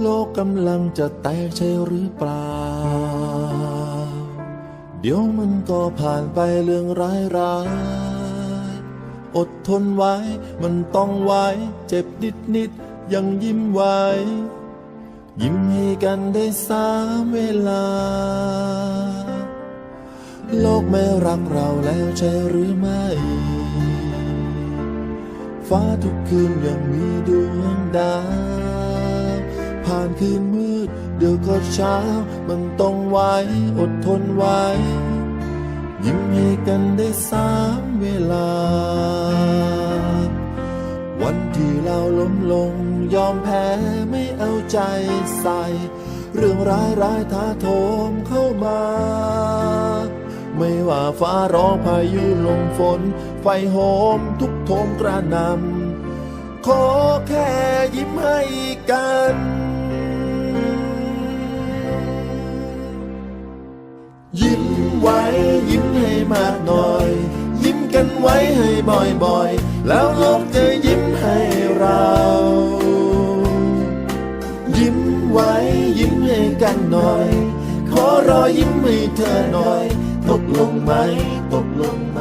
โลกกำลังจะแตกใช่หรือเปล่า เดี๋ยวมันก็ผ่านไปเรื่องร้ายร้ายๆอดทนไว้ มันต้องไว้ เจ็บนิดนิดๆยังยิ้มไว้ ยิ้มให้กันได้สามเวลา โลกไม่รักเราแล้วใช่หรือไม่ ฟ้าทุกคืนยังมีดวงดาว ผ่านคืนมืด เดี๋ยวก็เช้า มันต้องไว้อดทนไว้ ยิ้มให้กันได้สามเวลา วันที่เราล้มลงยอมแพ้ไม่เอาใจใส่ เรื่องร้ายร้ายท้าโถมเข้ามา ไม่ว่าฟ้าร้องพายุลมฝน ไฟโหมทุกโทมกระนำขอแค่ยิ้มให้กัน ยิ้มไว้ยิ้มให้มากหน่อย ยิ้มกันไว้ให้บ่อยๆ แล้วโลกจะยิ้มให้เรา ยิ้มไว้ยิ้มให้กันหน่อย ขอรอยยิ้มให้เธอหน่อย ตกลงไหม ตกลงไหม